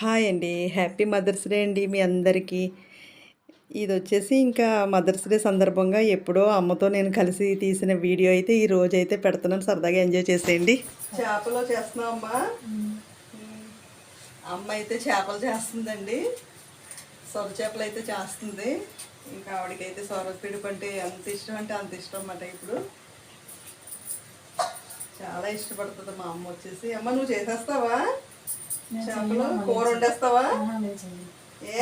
Hi అండి. Happy mother's day అండి మీ అందరికీ. ఇది వచ్చేసి ఇంకా మదర్స్ డే సందర్భంగా ఎప్పుడో అమ్మతో నేను కలిసి తీసిన వీడియో అయితే ఈ రోజు అయితే పెడుతున్నాను. సరదాగా ఎంజాయ్ చేసేయండి. చేపలు చేస్తున్నాం అమ్మ. అమ్మ అయితే చేపలు చేస్తుందండి. సొర చేపలు అయితే చేస్తుంది. ఇంకా ఆవిడకైతే సొర పిడుపు అంటే ఎంత ఇష్టం అంటే అంత ఇష్టం అన్నమాట ఇప్పుడు. చాలా ఇష్టపడుతుంది మా అమ్మ వచ్చేసి. అమ్మ నువ్వు చేసేస్తావా? చేపలు? కూర వండేస్తావా?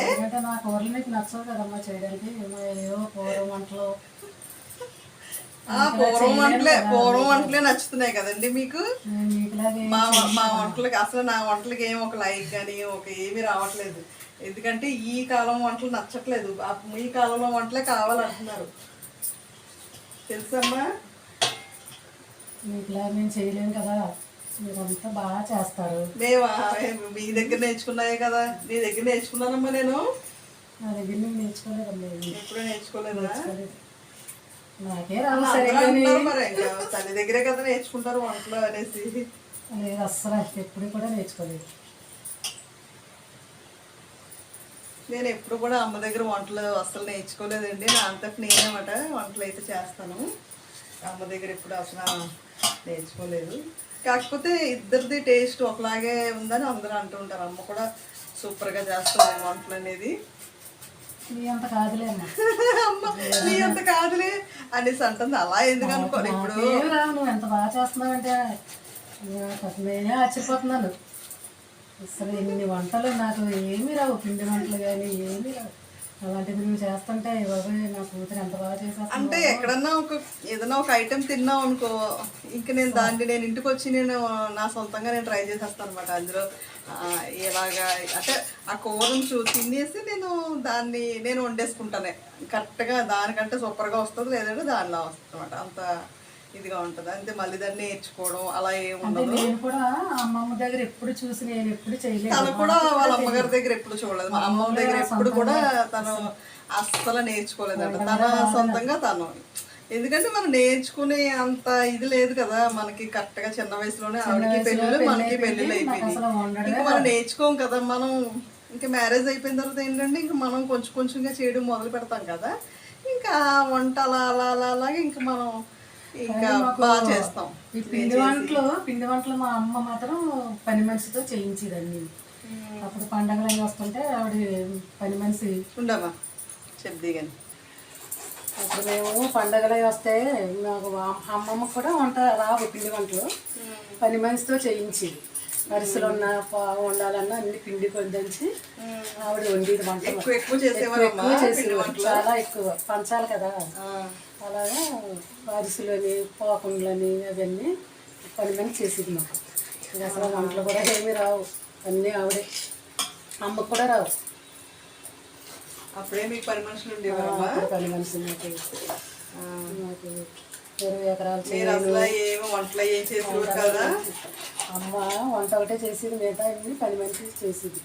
ఎందుకంటే నా కూరలు మీకు నచ్చవు కదమ్మా చేయడానికి. ఏమో ఏవో కూర వంటలు. పూర్వం వంటలే పూర్వం వంటలే నచ్చుతున్నాయి కదండి మీకు? మా మా వంటలకి అసలు నా వంటలకి ఏం ఒక లైక్ కానీ ఒక ఏమీ రావట్లేదు. ఎందుకంటే ఈ కాలం వంటలు నచ్చట్లేదు. ఈ కాలంలో వంటలే కావాలంటున్నారు. తెలుసమ్మా? మీకులా నేను చేయలేను కదా. మీరంతా బాగా చేస్తారు. మేమా? మీ దగ్గర నేర్చుకున్నాయే కదా. నీ దగ్గర నేర్చుకున్నానమ్మా నేను. నా దగ్గర నేను నేర్చుకోలేదమ్మా. ఎప్పుడూ నేర్చుకోలేదా. నాకే మరి ఇంకా. తల్లి దగ్గరే కదా నేర్చుకుంటారు వంటలు అనేసి. లేదు అస్సలు ఎప్పుడు కూడా నేర్చుకోలేదు. నేను ఎప్పుడు కూడా అమ్మ దగ్గర వంటలు అస్సలు నేర్చుకోలేదండి. నా అంతటి నేనేమాట. వంటలు అయితే చేస్తాను. అమ్మ దగ్గర ఎప్పుడు అసలు నేర్చుకోలేదు. కాకపోతే ఇద్దరిది టేస్ట్ ఒకలాగే ఉందని అందరూ అంటూ ఉంటారు. అమ్మ కూడా సూపర్గా చేస్తుంది వంటలు అనేది. మీ అంత కాదులే అమ్మా నీ అంత కాదులే అనేసి అంటుంది. అలా ఎందుకు అనుకోను ఇప్పుడు? నువ్వు ఎంత బాగా చేస్తున్నావంటే నేనే ఆశ్చర్యపోతున్నాను. అసలు ఎన్ని వంటలు నాకు ఏమీ రావు. పిండి వంటలు కానీ ఏమీ రావు. అలాంటిది నువ్వు చేస్తుంటే బాబు నా కూతురు ఎంత బాగా చేసా అంటే ఎక్కడన్నా ఒక ఏదైనా ఒక ఐటెం తిన్నాం అనుకో ఇంక నేను దాన్ని నేను ఇంటికి వచ్చి నేను నా సొంతంగా నేను ట్రై చేసేస్తాను అనమాట అందులో ఎలాగా అంటే ఆ కూరను చూ తినేసి నేను దాన్ని నేను వండేసుకుంటానే. కరెక్ట్గా దానికంటే సూపర్గా వస్తుంది లేదంటే దానిలా వస్తుంది అనమాట అంత ఇదిగా ఉంటుంది. అంతే మళ్ళీ దాన్ని నేర్చుకోవడం అలా ఏమి అంటే ఉండదు. నేను కూడా అమ్మమ్మ దగ్గర ఎప్పుడు చూసి నేను ఎప్పుడు చేయలేదు. తను కూడా వాళ్ళ అమ్మగారి దగ్గర ఎప్పుడు చూడలేదు. మా అమ్మమ్మ దగ్గర ఎప్పుడు కూడా తను అస్సలు నేర్చుకోలేదంట. తన సొంతంగా తను. ఎందుకంటే మనం నేర్చుకునే అంత ఇది లేదు కదా. మనకి కరెక్ట్గా చిన్న వయసులోనే ఆవిడకి పెళ్ళిళ్ళు మనకి పెళ్ళిళ్ళు అయిపోయింది ఇంకా మనం నేర్చుకోం కదా. మనం ఇంకా మ్యారేజ్ అయిపోయిన తర్వాత ఏంటంటే ఇంకా మనం కొంచెం కొంచెంగా చేయడం మొదలు పెడతాం కదా. ఇంకా వంట అలా అలా అలా అలాగే ఇంకా మనం ఇంకా బాగా చేస్తాం. ఈ పిండి వంటలు పిండి వంటలు మా అమ్మ మాత్రం పని మనిషితో చేయించేది అన్ని అప్పుడు పండగలు అవి వస్తుంటే ఆవిడ పని మనిషి. ఉండమా చెప్ది కానీ అప్పుడు మేము పండగలు వస్తే మాకు అమ్మ- అమ్మమ్మ కూడా వంట రావు పిండి వంటలు పని మనిషితో చేయించేది. అరిసెలు ఉన్న వండాలన్నా అన్ని పిండి కొద్దించి ఆవిడ వండేది వంటలు ఎక్కువ ఎక్కువ చేసేవారు చాలా ఎక్కువ. పంచాలి కదా. అలాగా అరిసెలని పాకుండ్లని అవన్నీ పని మంది చేసేది మాకు. అసలు వంటలు కూడా ఏమీ రావు. అన్నీ ఆవిడే. అమ్మకు కూడా రావు. అప్పుడే మీకు పని మనుషులు అప్పుడు పని మనిషి నాకు నాకు ఇరవై ఎకరాలు మీరు అసలు ఏమో వంటలు ఏం చేసేవారు కదా? అమ్మ వంట ఒకటే చేసేది మిగతా అన్ని పని మనిషి చేసేది.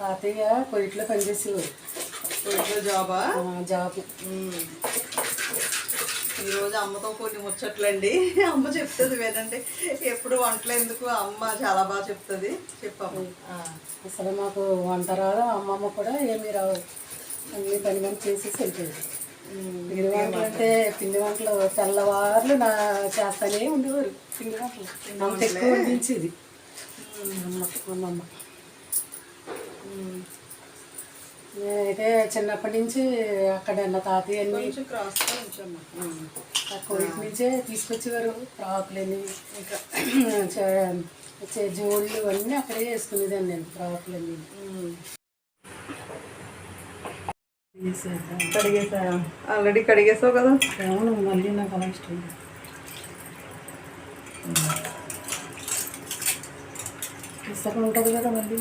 తాతయ్య కొయిట్లో పనిచేసేవారు ఇంట్లో జాబా? జాబ్. ఈరోజు అమ్మతో కొన్ని ముచ్చట్లండి. అమ్మ చెప్తుంది వినండి. ఎప్పుడు వంటలు ఎందుకు? అమ్మ చాలా బాగా చెప్తుంది. చెప్పమ్మ. అసలు మాకు వంట రాదు అమ్మమ్మ కూడా ఏమీ రావు. అన్ని పని మంది చేసేసి వెళ్ళిపోయింది. పిండి వంటలు అంటే పిండి వంటలు తెల్లవారులు నా చేస్తానే ఉండేవారు పిండి వంటలు అంత ఎక్కువ వండించేది అమ్మ అమ్మమ్మ. నేనైతే చిన్నప్పటి నుంచి అక్కడ నా తాతయ్య. తక్కువ నుంచే తీసుకొచ్చేవారు ఫ్రాకులని ఇంకా జోళ్ళు అన్నీ అక్కడే వేసుకునేదాన్ని నేను ఫ్రాకులన్నీ. వేసేద్దాం. కడిగేసా ఆల్రెడీ కడిగేసావు కదా? అవును మళ్ళీ నాకు అలా ఇష్టం. ఇసుక ఉంటుంది కదా మళ్ళీ?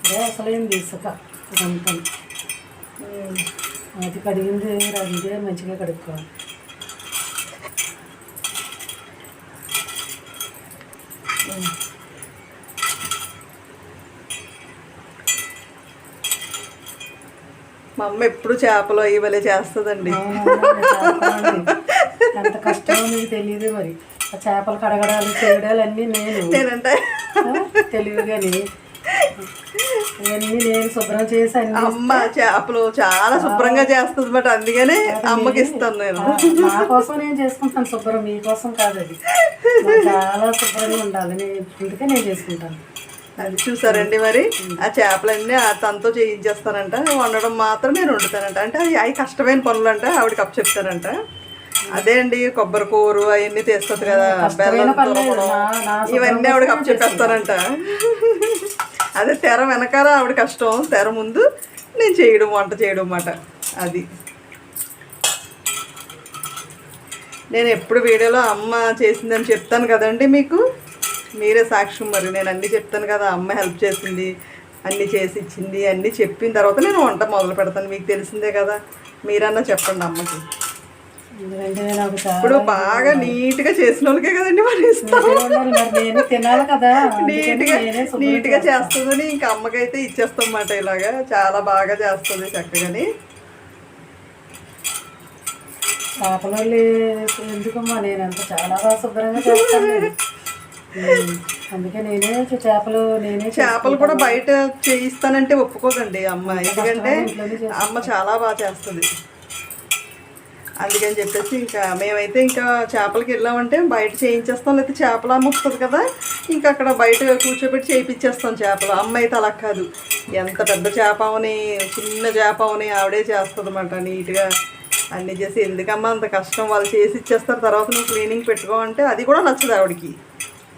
అదే అసలేంది ఇసుక? ఇదంతా. అది కడిగింది రద్దే మంచిగా కడుక్కోవాలి. మా అమ్మ ఎప్పుడు చేపలు ఇవ్వలే చేస్తుందండి. ఎంత కష్టం మీకు తెలియదు మరి. ఆ చేపలు కడగడాలు చేయడాలు అన్నీ నేను. నేనంటే. తెలియదు కానీ. ఇవన్నీ నేను శుభ్రం చేసి అమ్మ చేపలు చాలా శుభ్రంగా చేస్తుంది బట్ అందుకనే అమ్మకి ఇస్తాను నేను. నా కోసం నేను చేసుకుంటాను శుభ్రం. మీకోసం కాదు అది. చాలా శుభ్రంగా ఉండాలి. నేను అందుకే నేను చేసుకుంటాను. అది చూసారండి మరి? ఆ చేపలన్నీ ఆ తనతో చేయించేస్తానంట. వండడం మాత్రం నేను వండుతానంట. అంటే అవి అవి కష్టమైన పనులు అంట ఆవిడకి అప్పు చెప్తానంట అదే అండి కొబ్బరి కూరు అవన్నీ తీస్తుంది కదా బెల్లం నా ఇవన్నీ ఆవిడకి అప్పు చెప్పేస్తానంట అదే తెర వెనకాల ఆవిడ కష్టం తెర ముందు నేను చేయడం వంట చేయడం అన్నమాట అది. నేను ఎప్పుడు వీడియోలో అమ్మ చేసిందని చెప్తాను కదండి మీకు. మీరే సాక్ష్యం మరి. నేను అన్నీ చెప్తాను కదా అమ్మ హెల్ప్ చేసింది అన్నీ చేసి ఇచ్చింది అన్నీ చెప్పిన తర్వాత నేను వంట మొదలు పెడతాను. మీకు తెలిసిందే కదా మీరన్నా చెప్పండి అమ్మకి. ఇప్పుడు బాగా నీట్గా చేసిన వాళ్ళకే కదండి మరి ఇస్తాం. నీట్గా నీట్గా చేస్తుందని ఇంకా అమ్మకైతే ఇచ్చేస్తాం అన్నమాట ఇలాగా. చాలా బాగా చేస్తుంది చక్కగాని. చేపలు ఎందుకమ్మా నేను అంత చాలా బాగా శుభ్రంగా చేస్తాను. అందుకే నేనే చేపలు నేనే చేపలు కూడా బయట చేయిస్తానంటే ఒప్పుకోదండి అమ్మ. ఎందుకంటే అమ్మ చాలా బాగా చేస్తుంది. అందుకని చెప్పేసి ఇంకా మేమైతే ఇంకా చేపలకి వెళ్ళామంటే బయట చేయించేస్తాం లేకపోతే చేపల అమ్మ వస్తుంది కదా. ఇంకా అక్కడ బయట కూర్చోబెట్టి చేయించేస్తాం చేపలు. అమ్మ అయితే అలా కాదు. ఎంత పెద్ద చేప అవని చిన్న చేప అవని ఆవిడే చేస్తుంది అనమాట నీట్గా. అన్నీ చేసి ఎందుకమ్మా అంత కష్టం? వాళ్ళు చేసి ఇచ్చేస్తారు తర్వాత నువ్వు క్లీనింగ్ పెట్టుకో అంటే అది కూడా నచ్చదు ఆవిడకి.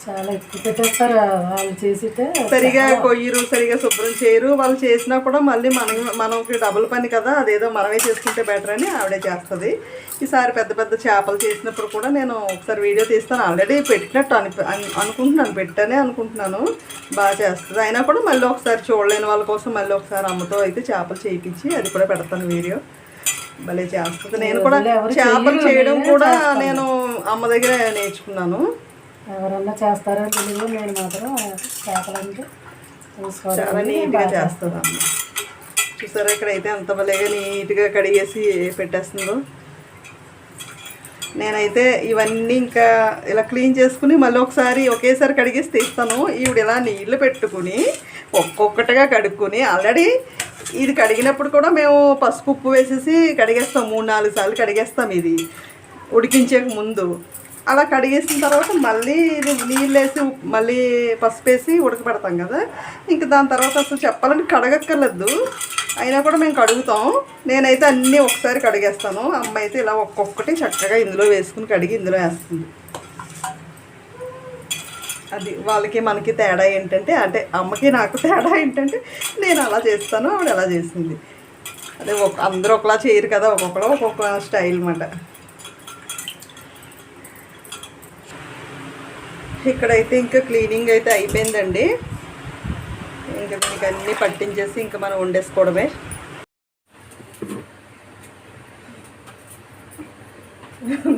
చాలా ఎక్కువ పెట్టేస్తారు వాళ్ళు చేసితే సరిగా కొయ్యరు సరిగా శుభ్రం చేయరు. వాళ్ళు చేసినా కూడా మళ్ళీ మన మనకి డబుల్ పని కదా అదేదో మనమే చేసుకుంటే బెటర్ అని ఆవిడే చేస్తుంది. ఈసారి పెద్ద పెద్ద చేపలు చేసినప్పుడు కూడా నేను ఒకసారి వీడియో తీస్తాను. ఆల్రెడీ పెట్టినట్టు అని అను- అనుకుంటున్నాను. పెట్టానే అనుకుంటున్నాను. బాగా చేస్తుంది. అయినా కూడా మళ్ళీ ఒకసారి చూడలేని వాళ్ళ కోసం మళ్ళీ ఒకసారి అమ్మతో అయితే చేపలు చేయించి అది కూడా పెడతాను వీడియో. భలే చేస్తుంది. నేను కూడా చేపలు చేయడం కూడా. నేను అమ్మ దగ్గర నేర్చుకున్నాను. ఎవరన్నా చేస్తారో తెలియదు. నేను మాత్రం చేపలంటే చాలా నీట్గా చేస్తుంది అమ్మ చూసారా ఇక్కడైతే అంత భలేగా నీట్గా కడిగేసి పెట్టేస్తుందో. నేనైతే ఇవన్నీ ఇంకా ఇలా క్లీన్ చేసుకుని మళ్ళీ ఒకసారి ఒకేసారి కడిగేసి తీస్తాను. ఈవిడ ఇలా నీళ్ళు పెట్టుకుని ఒక్కొక్కటిగా కడుక్కొని ఆల్రెడీ ఇది కడిగినప్పుడు కూడా మేము పసుపు ఉప్పు వేసేసి కడిగేస్తాం. మూడు నాలుగు సార్లు కడిగేస్తాం ఇది ఉడికించే ముందు. అలా కడిగేసిన తర్వాత మళ్ళీ నీళ్ళు వేసి మళ్ళీ పసుపు వేసి ఉడకబెడతాం కదా. ఇంక దాని తర్వాత అసలు చెప్పాలంటే కడగక్కర్లేదు. అయినా కూడా మేము కడుగుతాం. నేనైతే అన్నీ ఒకసారి కడిగేస్తాను. అమ్మ అయితే ఇలా ఒక్కొక్కటి చక్కగా ఇందులో వేసుకుని కడిగి ఇందులో వేస్తుంది. అది వాళ్ళకి మనకి తేడా ఏంటంటే అంటే అమ్మకి నాకు తేడా ఏంటంటే నేను అలా చేస్తాను ఆవిడ అలా చేసింది. అదే ఒక అందరూ ఒకలా చేయరు కదా ఒక్కొక్కరు ఒక్కొక్క స్టైల్ అన్నమాట ఇక్కడైతే ఇంకా క్లీనింగ్ అయితే అయిపోయిందండి. ఇంకా దీనికి అన్నీ పట్టించేసి ఇంకా మనం వండేసుకోవడమే.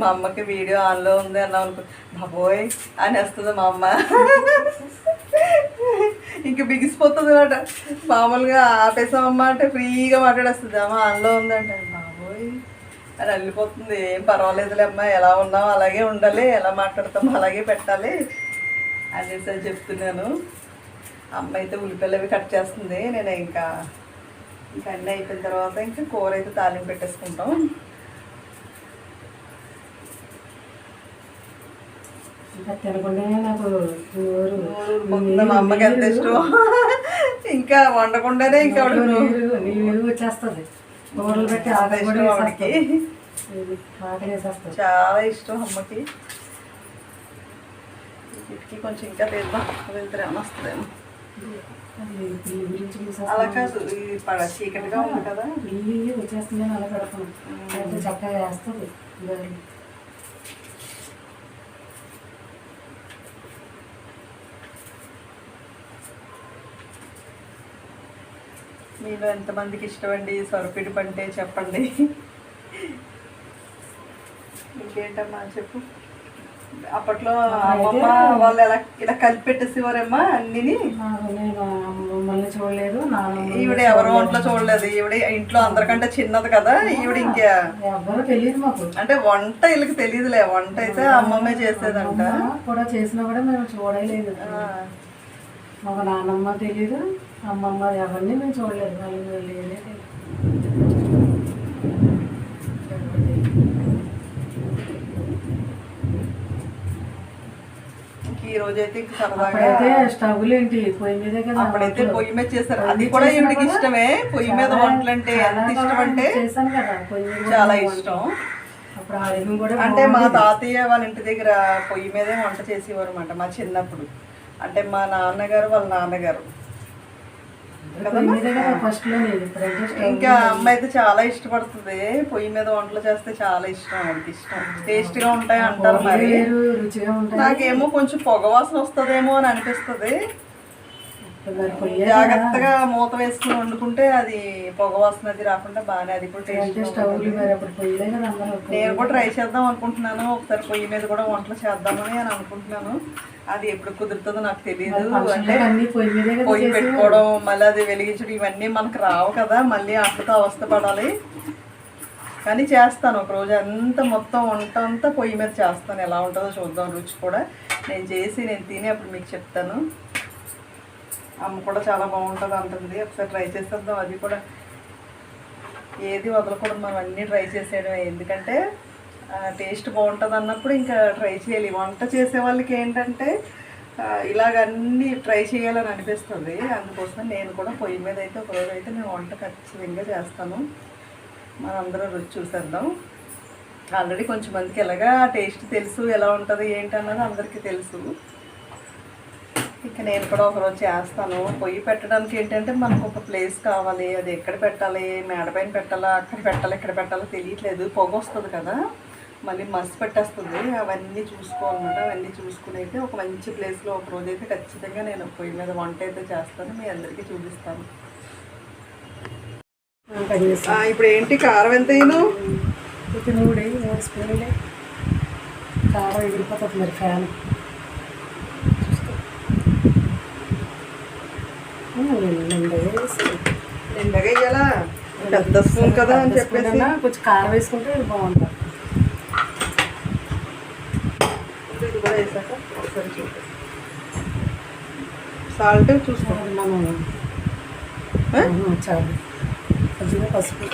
మా అమ్మకి వీడియో ఆన్లో ఉంది అన్నాం అనుకో బాబోయ్ అని వస్తుంది మా అమ్మ. ఇంక బిగిసిపోతుంది అనమాట మామూలుగా ఆపేసామమ్మ అంటే ఫ్రీగా మాట్లాడేస్తుంది. అమ్మ ఆన్లో ఉందంటే అని వెళ్ళిపోతుంది ఏం పర్వాలేదులే అమ్మ ఎలా ఉన్నావు? అలాగే ఉండాలి. ఎలా మాట్లాడతామో అలాగే పెట్టాలి అనేసి అని చెప్తున్నాను. అమ్మ అయితే ఉల్లిపాయలు అవి కట్ చేస్తుంది. నేను ఇంకా ఇంకా అన్నీ అయిపోయిన తర్వాత ఇంకా కూర అయితే తాలింపు పెట్టేసుకుంటాం. నాకు అమ్మకి ఎంత ఇష్టం ఇంకా వండకుండానే ఇంకా వచ్చేస్తుంది. కూరలు పెట్టి ఆకలి కూడా. ఆకలి వేసేస్తుంది చాలా ఇష్టం అమ్మకి. వీటికి కొంచెం ఇంకా తీద్దాం వెళ్తే వస్తుందేమో. అలా కాదు ఈ పడ చీకటిగా ఉంది కదా. పిల్లి వచ్చేస్తుంది అలా అయితే చక్కగా వేస్తుంది. మీలో ఎంతమందికి ఇష్టమండి? సొరపిడి పంటే చెప్పండి. ఇంకేంటమ్మా చెప్పు. అప్పట్లో అమ్మమ్మ వాళ్ళు ఎలా ఇలా కలిపి పెట్టేసేవారమ్మా అన్నిని నేను మమ్మల్ని చూడలేదు ఈవిడ ఎవరు వంటలో చూడలేదు. ఈవిడ ఇంట్లో అందరికంటే చిన్నది కదా ఈవిడ ఇంకా. తెలియదు మాకు. అంటే వంట వీళ్ళకి తెలియదులే వంట అయితే అమ్మమ్మే చేసేదంట. కూడా చేసినా కూడా మేము చూడలేదు. మాకు నాన్నమ్మ తెలియదు అమ్మమ్మ ఎవరిని మేము చూడలేదు. వాళ్ళు ఈ రోజు అయితే ఇంక సరదాగా అప్పుడైతే స్టవ్లు ఏంటి? పొయ్యి మీదే కదా అప్పుడైతే పొయ్యి మీద చేశారు. అది కూడా ఈవిడికి ఇష్టమే. పొయ్యి మీద వంటలు అంటే ఎంత ఇష్టం అంటే చేశాను కదా. చాలా ఇష్టం. అప్పుడు ఆరోగ్యం కూడా అంటే మా తాతయ్య వాళ్ళ ఇంటి దగ్గర పొయ్యి మీదే వంట చేసేవారు అనమాట మా చిన్నప్పుడు. అంటే మా నాన్నగారు వాళ్ళ నాన్నగారు పొయ్యి మీదే కదా ఫస్ట్లోనే ఇప్పుడైతే స్టవ్ ఇంకా అమ్మ అయితే చాలా ఇష్టపడుతుంది. పొయ్యి మీద వంటలు చేస్తే చాలా ఇష్టం ఆవిడకి ఇష్టం. టేస్ట్గా ఉంటాయి అంటారు మరి. నాకేమో కొంచెం పొగ వాసన వస్తుందేమో అని అనిపిస్తుంది. జాగ్రత్తగా మూత వేసుకుని వండుకుంటే అది పొగ వాసన అది రాకుండా బాగానే అది కూడా నేను కూడా ట్రై చేద్దాం అనుకుంటున్నాను. ఒకసారి పొయ్యి మీద కూడా వంటలు చేద్దామని అని అనుకుంటున్నాను. అది ఎప్పుడు కుదురుతుందో నాకు తెలియదు అంటే పొయ్యి పెట్టుకోవడం మళ్ళీ అది వెలిగించడం ఇవన్నీ మనకు రావు కదా. మళ్ళీ అట్లతో అవస్థ పడాలి కానీ చేస్తాను. ఒక రోజు అంతా మొత్తం వంట అంతా పొయ్యి మీద చేస్తాను. ఎలా ఉంటుందో చూద్దాం రుచి కూడా. నేను చేసి నేను తిని అప్పుడు మీకు చెప్తాను. అమ్మ కూడా చాలా బాగుంటుంది అంటుంది. ఒకసారి ట్రై చేసేద్దాం. అది కూడా ఏది వదలకూడదు. మనం అన్నీ ట్రై చేసేయడమే. ఎందుకంటే టేస్ట్ బాగుంటుంది అన్నప్పుడు ఇంకా ట్రై చేయాలి. వంట చేసే వాళ్ళకి ఏంటంటే ఇలాగ అన్నీ ట్రై చేయాలని అనిపిస్తుంది. అందుకోసం నేను కూడా పొయ్యి మీద అయితే ఒకరోజు అయితే నేను వంట ఖచ్చితంగా చేస్తాను. మనందరం రుచి చూసేద్దాం. ఆల్రెడీ కొంచెం మందికి ఎలాగా టేస్ట్ తెలుసు ఎలా ఉంటుంది ఏంటి అన్నది అందరికీ తెలుసు. ఇక నేను కూడా ఒకరోజు చేస్తాను. పొయ్యి పెట్టడానికి ఏంటంటే మనకు ఒక ప్లేస్ కావాలి. అది ఎక్కడ పెట్టాలి? మేడపైన పెట్టాలా? అక్కడ పెట్టాలి? ఎక్కడ పెట్టాలో? తెలియట్లేదు. పొగ వస్తుంది కదా. మళ్ళీ మసి పెట్టేస్తుంది. అవన్నీ చూసుకోవాలన్నమాట. అవన్నీ చూసుకుని అయితే ఒక మంచి ప్లేస్లో ఒక రోజు అయితే ఖచ్చితంగా నేను పొయ్యి మీద వంట అయితే చేస్తాను. మీ అందరికీ చూపిస్తాను. ఇప్పుడు ఏంటి? కారం ఎంత అయినా మూడు స్పూన్లే. కారం ఎగిరిపోతుంది మరి ఫ్యాన్. నిండగా ఇయ్యాలా పెద్ద స్పూన్ కదా అని చెప్పేసి. కొంచెం కారం వేసుకుంటే బాగుంటుంది. ఇది కూడా వేసాక ఒకసారి చూడు సాల్ట్ చూసుకో. అది మనం చాలు. కొద్దిగా పసుపు.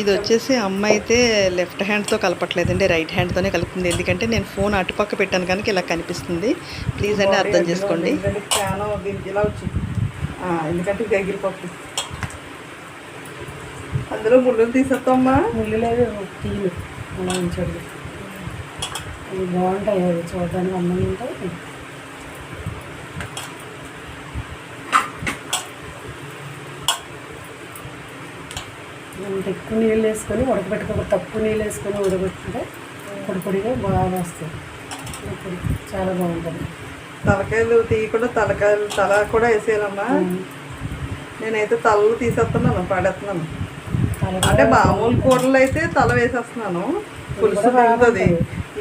ఇది వచ్చేసి అమ్మ అయితే లెఫ్ట్ హ్యాండ్తో కలపట్లేదండి రైట్ హ్యాండ్తోనే కలుపుతుంది. ఎందుకంటే నేను ఫోన్ అటుపక్క పెట్టాను కనుక ఇలా కనిపిస్తుంది. ప్లీజ్ అండి అర్థం చేసుకోండి. ఎందుకంటే ఎగిరిపోతుంది. అందులో ముళ్ళు తీసేస్తామ్మా ముళ్ళు లేదు తీలు అలా ఉంచండి. అవి బాగుంటాయి అవి చూడడానికి అందంగా ఉంటాయి అంత ఎక్కువ నీళ్ళు వేసుకొని ఉడకబెట్టుకో తక్కువ నీళ్ళు వేసుకొని ఉడకబెట్టుకుంటే పొడి పొడిగా బాగా వస్తుంది చాలా బాగుంటుంది. తలకాయలు తీయకుండా తలకాయలు తల కూడా వేసేయాలమ్మా. నేనైతే తలలు తీసేస్తున్నాను పడేస్తున్నాను. అంటే మామూలు కూరలు అయితే తల వేసేస్తున్నాను. పులుసు తింటుంది.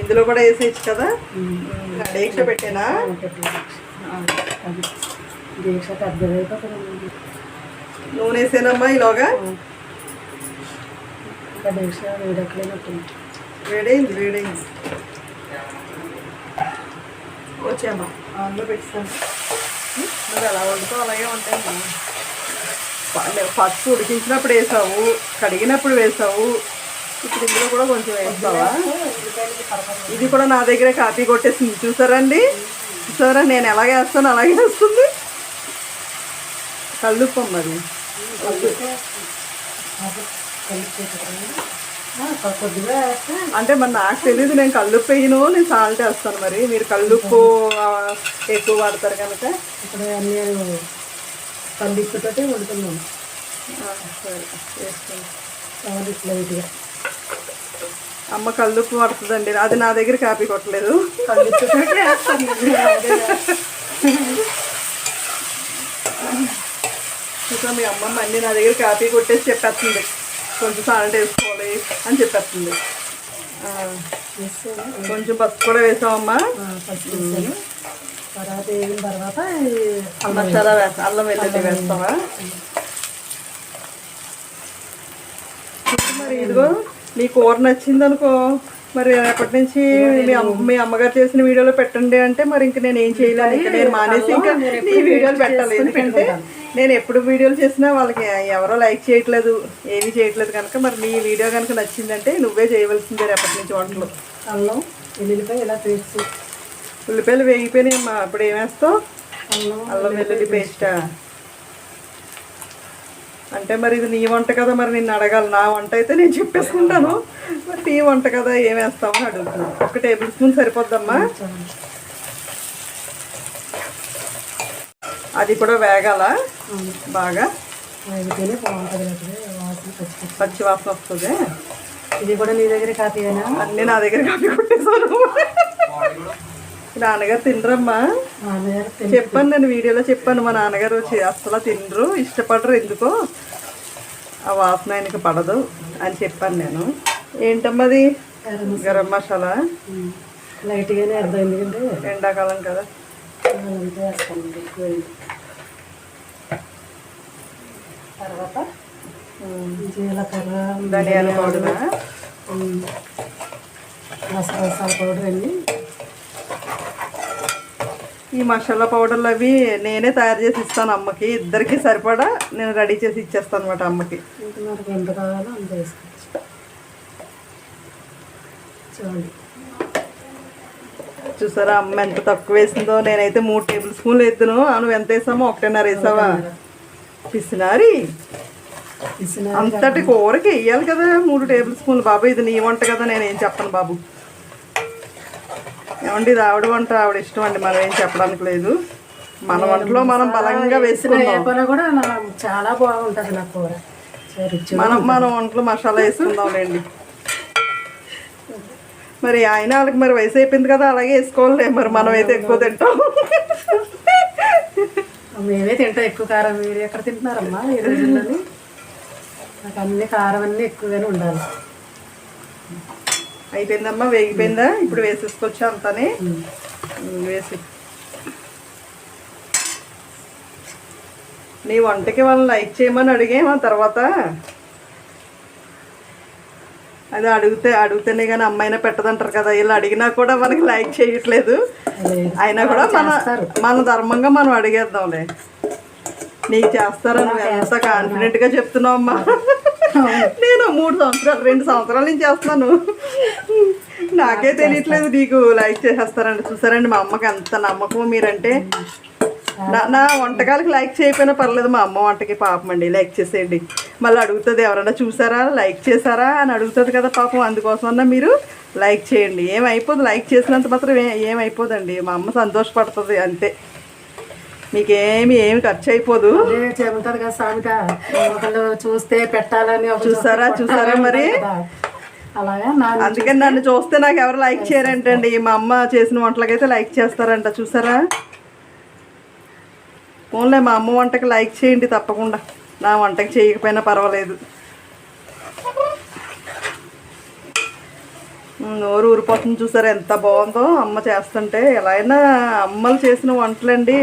ఇందులో కూడా వేసేయచ్చు కదా? డీక్ష పెట్టేనా? దీక్ష నూనె వేసేనమ్మా ఈలోగా? ఇంకా దీక్ష వేడెక్కలేనట్టుంది వేడైంది వేడైంది వచ్చామ్మా అందులో పెట్టాను నువ్వు ఎలా వండుతావు అలాగే ఉంటాయి ఫస్ట్ ఉడికించినప్పుడు వేసావు కడిగినప్పుడు వేసావు ఇప్పుడు ఇందులో కూడా కొంచెం వేస్తావా? ఇది కూడా నా దగ్గరే కాపీ కొట్టేసింది. చూసారండి? చూసారా? నేను ఎలాగ వేస్తాను అలాగే వేస్తుంది. కళ్ళుప్పం మరి. అంటే మరి నాకు తెలియదు నేను కళ్ళుప్పు వేయను నేను సాల్ట్ వేస్తాను మరి. మీరు కళ్ళుప్పు ఆ, ఎక్కువ వాడతారు కనుక. ఇప్పుడు అన్నీ కందిప్పుతోటే వండుతున్నాం ఆ, సరే ఇదిగా. అమ్మ కళ్ళుప్పు పడుతుందండి అది నా దగ్గర కాపీ కొట్టలేదు. ఇంకా మీ అమ్మమ్మ అన్నీ నా దగ్గర కాపీ కొట్టేసి చెప్పేస్తుంది. కొంచెం సాల్ట్ వేసుకోవాలి అని చెప్పేస్తుంది. కొంచెం పసుపు కూడా వేసామమ్మా పసుపు వేసాను. తర్వాత వేగిన తర్వాత మసాలా వేస్తా అల్లం వెల్లుల్లి వేస్తావా? మరి ఇదిగో నీ కూర నచ్చింది అనుకో మరి రేపటి నుంచి మీ అమ్మ మీ అమ్మగారు చేసిన వీడియోలో పెట్టండి అంటే మరి ఇంక నేను ఏం చేయలేను ఇంకా నేను మానేసి ఇంకా నీ వీడియోలు పెట్టాలి. ఎందుకంటే నేను ఎప్పుడు వీడియోలు చేసినా వాళ్ళకి ఎవరో లైక్ చేయట్లేదు ఏమీ చేయట్లేదు కనుక మరి నీ వీడియో కనుక నచ్చిందంటే నువ్వే చేయవలసిందే రేపటి నుంచి వంటలు. అల్లం వెల్లుల్లిపాయ ఇలా పేస్ట్ ఉల్లిపాయలు వేగిపోయినాయమ్మా ఇప్పుడు ఏం వేస్తావు? అల్లం అల్లం వెల్లుల్లి పేస్టా. అంటే మరి ఇది నీ వంట కదా మరి నిన్ను అడగాలి. నా వంట అయితే నేను చెప్పేసుకుంటాను. మరి నీ వంట కదా ఏం వేస్తామని అడుగుతున్నాను ఒక టేబుల్ స్పూన్ సరిపోద్దమ్మా. అది కూడా వేగాల. బాగా? పచ్చి పచ్చి. వాసన వస్తుంది? ఇది కూడా నీ దగ్గర కాపీయేనా అన్నీ నా దగ్గర కాపీ కొట్టేశాను నాన్నగారు తినరమ్మా. చెప్పాను నేను వీడియోలో చెప్పాను మా నాన్నగారు అసలు తినరు ఇష్టపడరు ఎందుకో. ఆ వాసన ఆయనకి పడదు అని చెప్పాను నేను. ఏంటమ్మా అది? గరం మసాలా. లైట్గానే అర్థం ఎందుకంటే ఎండాకాలం కదా. తర్వాత జీలకర్ర ధనియాల పౌడర్? మసాలా పౌడర్ అండి ఈ మసాలా పౌడర్లు అవి నేనే తయారు చేసి ఇస్తాను అమ్మకి. ఇద్దరికి సరిపడా నేను రెడీ చేసి ఇచ్చేస్తాను అనమాట అమ్మకి. ఇంకా మనకి ఎంత కావాలో? అంత వేసుకోవచ్చు చూడండి. చూసారా అమ్మ ఎంత తక్కువ వేసిందో? నేనైతే మూడు టేబుల్ స్పూన్లు వేద్దును. నువ్వు ఎంత వేసామో ఒకటిన్నర వేసావా? పిసినారి. అంతటి కూరకి వేయాలి కదా మూడు టేబుల్ స్పూన్లు. బాబు ఇది నీ వంట కదా నేనేం చెప్పను బాబు. ఏమండి ఇది ఆవిడ వంట ఆవిడ ఇష్టం అండి. మనం ఏం చెప్పడానికి లేదు. మన వంటలో మనం బలంగా వేసుకుందాం పని కూడా చాలా బాగుంటుంది నా కూర. మనం మన వంటలో మసాలా వేసుకుందాంలేండి. మరి ఆయన వాళ్ళకి మరి వయసు అయిపోయింది కదా అలాగే వేసుకోవాలి మరి మనం అయితే ఎక్కువ తింటాం. మేమే తింటాం ఎక్కువ కారం. మీరు ఎక్కడ తింటున్నారమ్మా ఈ రోజుల్లోని? నాకు అన్ని కారం అన్నీ ఎక్కువగానే ఉండాలి. అయిపోయిందమ్మా వేగిపోయిందా? ఇప్పుడు వేసేసుకోవచ్చు అంతానే? వేసి నీ వంటకి వాళ్ళని లైక్ చేయమని అడిగేమా తర్వాత? అది అడిగితే అడిగితేనే కానీ అమ్మాయినా పెట్టదంటారు కదా వీళ్ళు అడిగినా కూడా మనకి లైక్ చేయట్లేదు. అయినా కూడా మన మన ధర్మంగా మనం అడిగేద్దాంలే. నీకు చేస్తారా నువ్వు ఎంత కాన్ఫిడెంట్గా చెప్తున్నావు అమ్మా నేను మూడు సంవత్సరాలు రెండు సంవత్సరాల నుంచి చేస్తున్నాను. నాకే తెలియట్లేదు నీకు లైక్ చేసేస్తారండి చూసారండి మా అమ్మకి ఎంత నమ్మకం మీరంటే. నా నా వంటకాలకి లైక్ చేయకపోయినా పర్లేదు మా అమ్మ వంటకి పాపం అండి. లైక్ చేసేయండి. మళ్ళీ అడుగుతుంది ఎవరైనా చూసారా? లైక్ చేశారా అని అడుగుతుంది కదా పాపం. అందుకోసమన్నా మీరు లైక్ చేయండి. ఏమైపోదు లైక్ చేసినంత మాత్రం ఏమైపోదండి. మా అమ్మ సంతోషపడుతుంది అంతే. మీకేమి ఏమి ఖర్చు అయిపోదు చెబుతారు కదా సామెత ఒకళ్ళు చూస్తే పెట్టాలని చూసారా చూసారా మరి? అందుకని నన్ను చూస్తే నాకు ఎవరు లైక్ చేయరంటండి. మా అమ్మ చేసిన వంటలకైతే లైక్ చేస్తారంట చూసారా? ఓన్లే మా అమ్మ వంటకి లైక్ చేయండి తప్పకుండా. నా వంటకి చేయకపోయినా పర్వాలేదు. నోరు ఊరిపోతుంది చూసారా ఎంత బాగుందో అమ్మ చేస్తుంటే. ఎలా అయినా అమ్మలు చేసిన వంటలండి.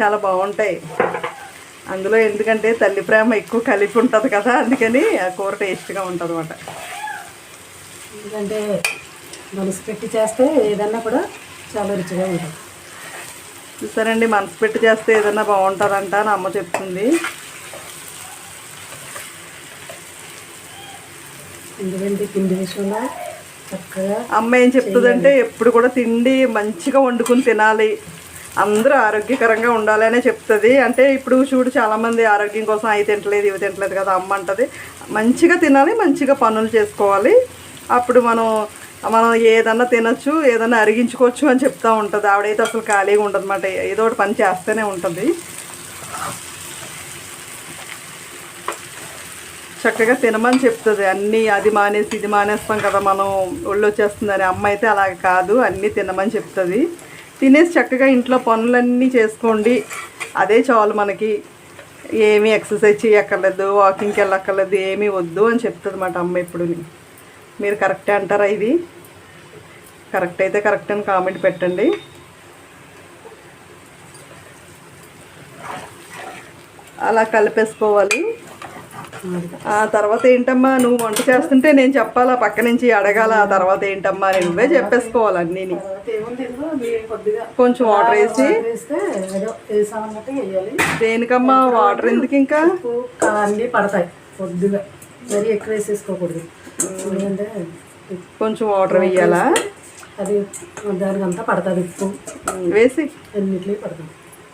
చాలా బాగుంటాయి. అందులో ఎందుకంటే తల్లి ప్రేమ ఎక్కువ కలిపి ఉంటుంది కదా అందుకని ఆ కూర టేస్ట్గా ఉంటుంది అనమాట ఎందుకంటే మనసు పెట్టి చేస్తే ఏదన్నా కూడా చాలా రుచిగా ఉంటుంది. చూసారండి మనసు పెట్టి చేస్తే ఏదైనా బాగుంటుందంట అని అమ్మ చెప్తుంది. ఎందుకంటే పిండి విషయంలో చక్కగా అమ్మ ఏం చెప్తుందంటే ఎప్పుడు కూడా తిండి మంచిగా వండుకుని తినాలి. అందరూ ఆరోగ్యకరంగా ఉండాలనే చెప్తుంది. అంటే ఇప్పుడు చూడు చాలామంది ఆరోగ్యం కోసం అవి తింటలేదు ఇవి తింటలేదు కదా అమ్మ అంటది. మంచిగా తినాలి మంచిగా పనులు చేసుకోవాలి. అప్పుడు మనం మనం ఏదన్నా తినొచ్చు ఏదన్నా అరిగించుకోవచ్చు అని చెప్తా ఉంటుంది. ఆవిడైతే అసలు ఖాళీగా ఉండదన్నమాట. ఏదో ఒకటి పని చేస్తూనే ఉంటుంది. చక్కగా తినమని చెప్తుంది. అన్నీ అది మానేసి ఇది మానేస్తాం కదా మనం ఒళ్ళు వచ్చేస్తుందని. అమ్మ అయితే అలా కాదు. అన్నీ తినమని చెప్తుంది. తినేసి చక్కగా ఇంట్లో పనులన్నీ చేసుకోండి. అదే చాలు మనకి. ఏమీ ఎక్సర్సైజ్ చేయక్కర్లేదు వాకింగ్కి వెళ్ళక్కర్లేదు ఏమీ వద్దు అని చెప్తుంది మాట అమ్మ ఇప్పుడు మీరు కరెక్టే అంటారా ఇది? కరెక్ట్ అయితే కరెక్ట్ అని కామెంట్ పెట్టండి. అలా కలిపేసుకోవాలి. ఆ తర్వాత ఏంటమ్మా నువ్వు వంట చేస్తుంటే నేను చెప్పాలా పక్క నుంచి అడగాల? ఆ తర్వాత ఏంటమ్మా అని నువ్వే చెప్పేసుకోవాలి అన్నీ కొంచెం వాటర్ వేసి. దేనికమ్మా వాటర్ ఎందుకు ఇంకా? అన్నీ పడతాయి కొద్దిగా మరీ ఎక్కువ వేసేసుకోకూడదు. కొంచెం వాటర్ వేయాలా? అది దానికంతా పడుతుంది ఉప్పు. వేసి. అన్నిటికీ పడుతుంది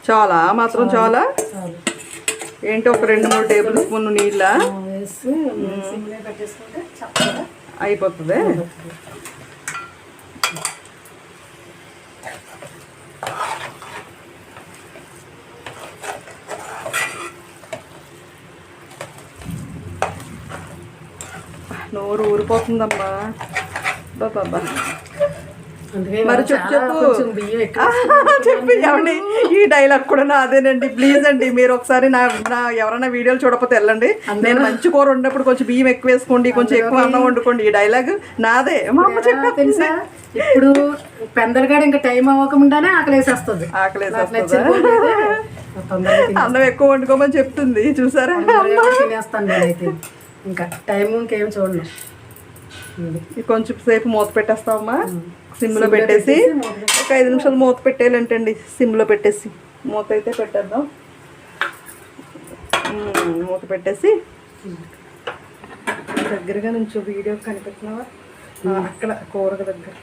చాలా మాత్రం చాలు. ఏంటి ఒక రెండు మూడు టేబుల్ స్పూన్ నీళ్ళ? అయిపోతుంది. నోరు ఊరిపోతుందమ్మా. బాబా మరి చెప్పు, చెప్పు. చెప్పి ఏమండి? ఈ డైలాగ్ కూడా నాదేనండి ప్లీజ్ అండి మీరు ఒకసారి నా నా ఎవరైనా వీడియోలు చూడకపోతే వెళ్ళండి. నేను మంచి కూర వండినప్పుడు కొంచెం బియ్యం ఎక్కువ వేసుకోండి కొంచెం ఎక్కువ అన్నం వండుకోండి. ఈ డైలాగ్ నాదే. మా అమ్మ ఎలా తెలుసా? ఇప్పుడు పెందలగాడు ఇంకా టైం అవ్వకముండానే ఆకలి వేసేస్తుంది ఆకలేసి నాకు నచ్చిన కూర అయితే తొందరగా తినే- అన్నం ఎక్కువ వండుకోమని చెప్తుంది. చూసారా? తినేస్తాను నేనైతే ఇంకా టైం ఇంకేం చూడను. ఇది కొంచెం సేపు మూత పెట్టేస్తామమ్మా సిమ్లో పెట్టేసి ఒక ఐదు నిమిషాలు మూత పెట్టేయాలంటండి సిమ్లో పెట్టేసి. మూత అయితే పెట్టేద్దాం. మూత పెట్టేసి. దగ్గరగా నుంచి వీడియో కనిపెట్టినావా అక్కడ కూర దగ్గర.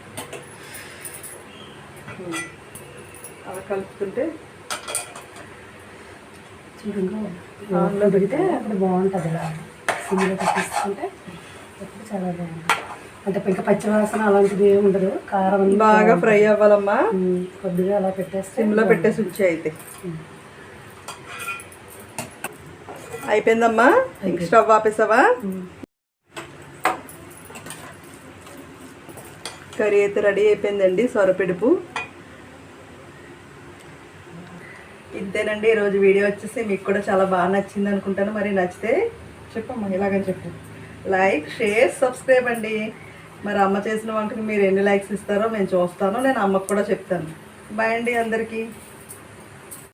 అలా కలుపుతుంటే చూడంగా ఆన్లో పెడితే అప్పుడు బాగుంటుంది ఇలా. సిమ్లో పెట్టేసుకుంటే చాలా బాగుంటుంది. అంటే ఇంకా పచ్చివాసన అలాంటిది ఏమి ఉండదు. కారం బాగా ఫ్రై అవ్వాలమ్మా. కొద్దిగా అలా పెట్టేస్తే సిమ్లో పెట్టేసి ఉంచే అయితే. అయిపోయిందమ్మా? స్టవ్ ఆపేసావా. కర్రీ అయితే రెడీ అయిపోయిందండి సొరపిడుపు. ఇంతేనండి ఈరోజు వీడియో వచ్చేసి మీకు కూడా చాలా బాగా నచ్చింది అనుకుంటాను. మరి నచ్చితే చెప్పమ్మా ఇలాగని చెప్పు. లైక్ షేర్ సబ్స్క్రైబ్ అండి. మరి అమ్మ చేసిన వంటకి మీరు ఎన్ని లైక్స్ ఇస్తారో నేను చూస్తాను నేను అమ్మకు కూడా చెప్తాను. బాయ్ అండి అందరికీ.